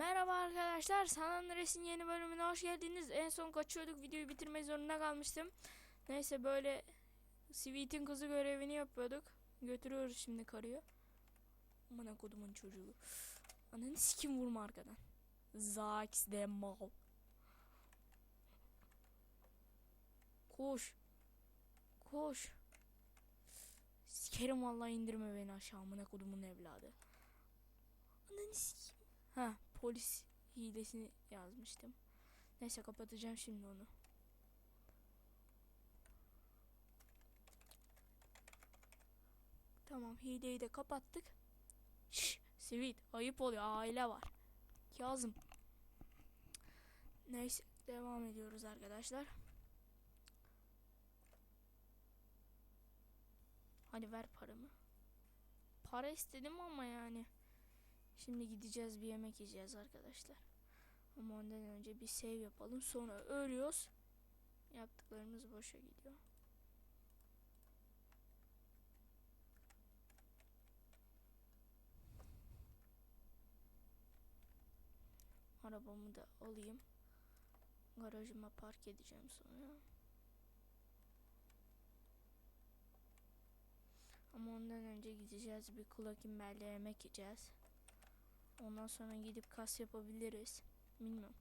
Merhaba arkadaşlar, San Andreas'in yeni bölümüne hoş geldiniz. En son kaçıyorduk, videoyu bitirmek zorunda kalmıştım. Neyse böyle Sweet'in kızı görevini yapıyorduk. Götürüyoruz şimdi karıyı. Amına kodumun çocuğu. Ananı sikim vurma arkadan. Zax de mal. Koş. Koş. Sikerim vallahi indirme beni aşağı amına kodumun evladı. Ananı sikeyim. Ha polis hilesini yazmıştım. Neyse kapatacağım şimdi onu. Tamam hileyi de kapattık. Şşş Sweet ayıp oluyor aile var. Kazım. Neyse devam ediyoruz arkadaşlar. Hadi ver paramı. Para istedim ama yani. Şimdi gideceğiz bir yemek yiyeceğiz arkadaşlar. Ama ondan önce bir save yapalım. Sonra ölüyoruz. Yaptıklarımız boşa gidiyor. Arabamı da alayım. Garajıma park edeceğim sonra. Ama ondan önce gideceğiz bir kulak imberle yemek yiyeceğiz. Ondan sonra gidip kas yapabiliriz. Bilmiyorum.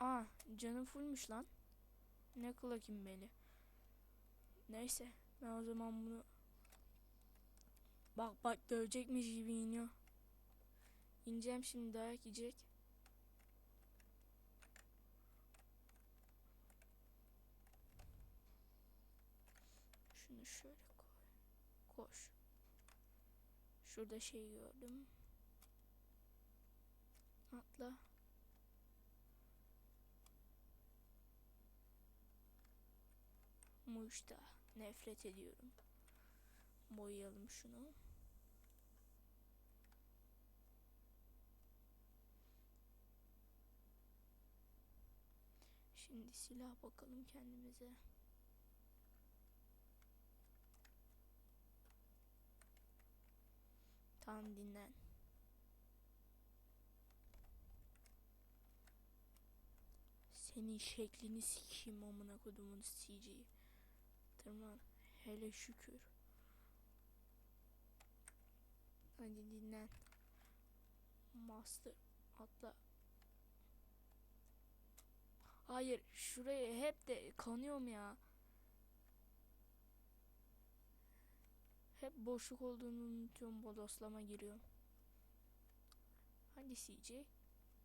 Aa canım fullmüş lan. Ne kulak imbeli. Neyse ben o zaman bunu Bak bak dövecekmiş gibi iniyor. İneceğim şimdi dayak yiyecek. Şunu şöyle koy. Koş. Şurada şey gördüm. Atla. Muşta. Nefret ediyorum. Boyayalım şunu. Şimdi silah bakalım kendimize. Tamam dinlen. Senin şeklini sikeyim amına kodumun CG. Tırman. Hele şükür. Hadi dinlen. Master atla. Hayır şuraya hep de kanıyorum ya. Hep boşluk olduğunu unutuyorum bodoslama giriyorum. Hadi CJ.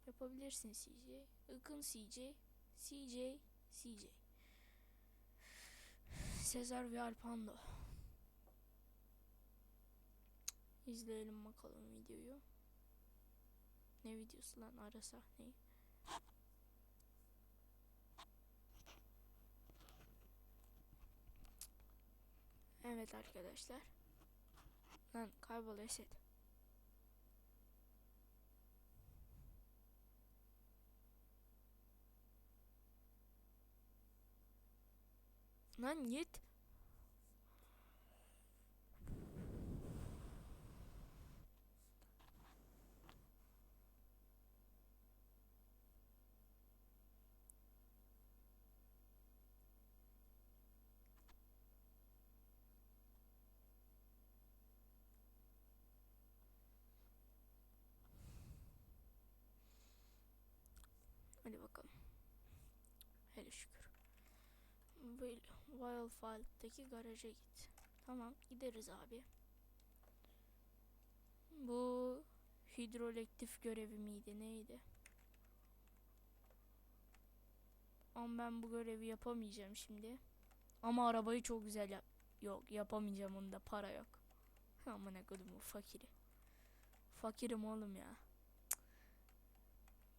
Yapabilirsin CJ. Ikın CJ. CJ. CJ. Sezar ve Alpando. İzleyelim bakalım videoyu. Ne videosu lan ara sahneyi. Evet arkadaşlar. Lan kaybol Esed. Lan git. Hadi bakalım. Hele şükür. Wildfield'daki garaja git. Tamam gideriz abi. Bu hidrolektif görevi miydi neydi? Ama ben bu görevi yapamayacağım şimdi. Ama arabayı çok güzel yap. Yok yapamayacağım onda para yok. Amına kodumu fakiri. Fakirim oğlum ya.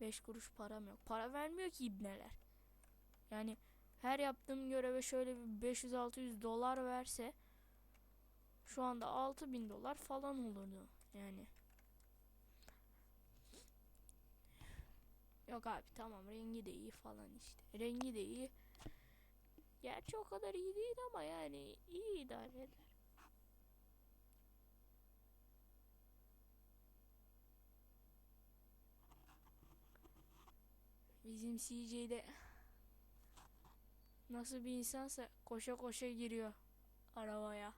5 kuruş param yok. Para vermiyor ki ibneler. Yani her yaptığım göreve şöyle bir 500-600 dolar verse şu anda 6000 dolar falan olurdu. Yani. Yok abi tamam rengi de iyi falan işte. Rengi de iyi. Gerçi o kadar iyi değil ama yani iyi idare eder. Bizim CJ'de nasıl bir insansa koşa koşa giriyor arabaya.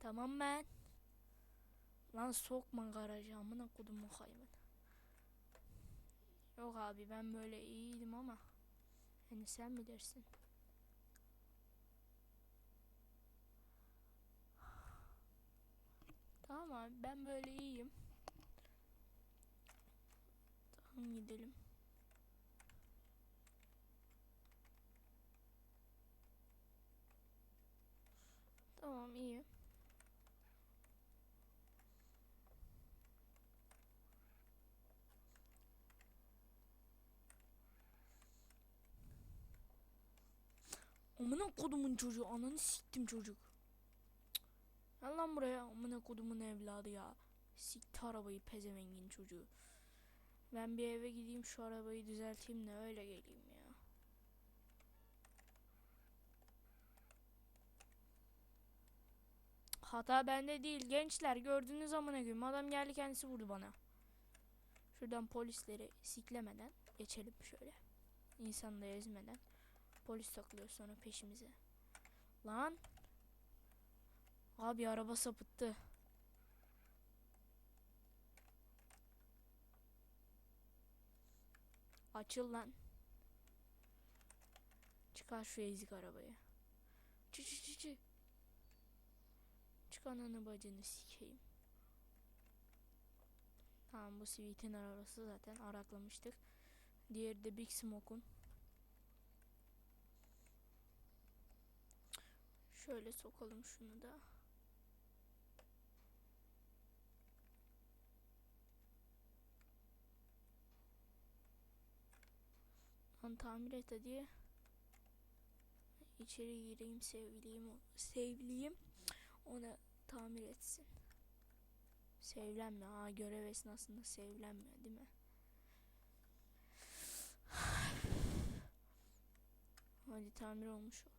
Tamam ben. Lan sokma garaja amına kodumu hayvan. Yok abi ben böyle iyiydim ama. Hani sen bilirsin. Tamam abi ben böyle iyiyim. Tamam gidelim. Tamam iyi. Amına kodumun çocuğu ananı siktim çocuk. Gel lan buraya amına kodumun evladı ya. Sikti arabayı pezevengin çocuğu. Ben bir eve gideyim şu arabayı düzelteyim de öyle geleyim ya. Hata bende değil gençler gördüğünüz amına koyayım adam geldi kendisi vurdu bana. Şuradan polisleri siklemeden geçelim şöyle. İnsanı da ezmeden. Polis takılıyor sonra peşimize. Lan. Abi araba sapıttı. Açıl lan. Çıkar şu ezik arabayı. Çı çı çı çı. Çık ananı bacını sikeyim. Tamam bu Sweet'in arabası zaten araklamıştık. Diğeri de Big Smoke'un. Şöyle sokalım şunu da. Lan tamir et hadi. İçeri gireyim sevgiliyim. Sevgiliyim. Ona tamir etsin. Sevlenme. Aa görev esnasında sevlenmiyor değil mi? Hadi tamir olmuş o.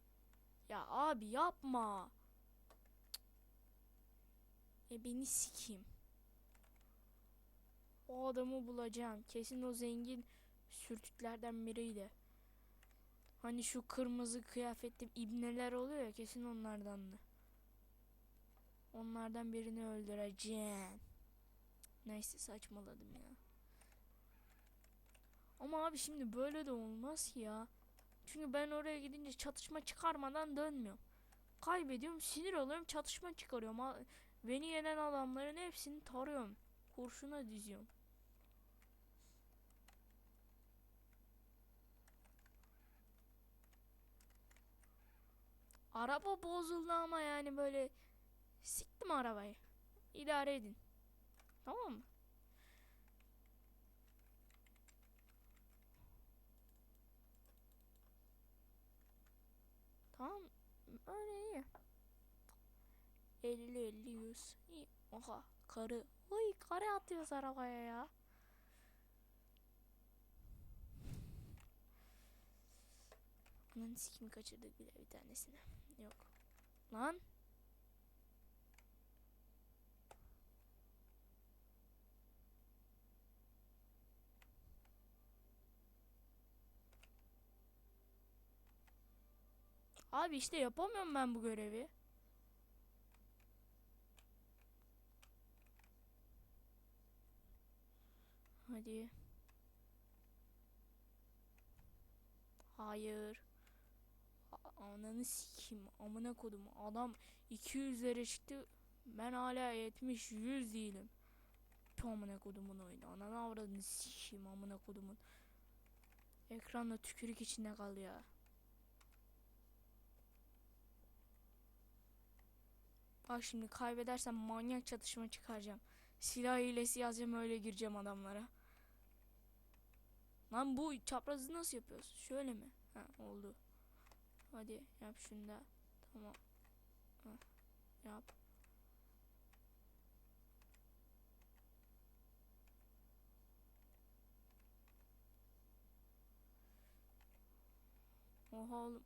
Ya abi yapma. E beni sikeyim. O adamı bulacağım. Kesin o zengin sürtüklerden biriydi. Hani şu kırmızı kıyafetli ibneler oluyor ya kesin onlardandı. Onlardan birini öldüreceğim. Neyse saçmaladım ya. Ama abi şimdi böyle de olmaz ya. Çünkü ben oraya gidince çatışma çıkarmadan dönmüyorum. Kaybediyorum, sinir oluyorum, çatışma çıkarıyorum. Beni yenen adamların hepsini tarıyorum. Kurşuna diziyorum. Araba bozuldu ama yani böyle siktim arabayı. İdare edin. Tamam mı? Tamam. Öyle iyi. 50 50 100. İyi. Oha karı. Uy karı atıyoruz arabaya ya. Lan sikimi kaçırdık bile bir tanesini. Lan. Abi işte yapamıyorum ben bu görevi. Hadi. Hayır. Ananı sikeyim. Amına kodum. Adam 200'lere çıktı. Ben hala 70 100 değilim. Tüm amına kodumun oyunu. Ananı avradını sikeyim amına kodumun. Ekranda tükürük içinde kal ya. Bak şimdi kaybedersem manyak çatışma çıkaracağım. Silah hilesi yazacağım öyle gireceğim adamlara. Lan bu çaprazı nasıl yapıyoruz? Şöyle mi? Ha oldu. Hadi yap şunu. Tamam. Ha, yap. Oha oğlum.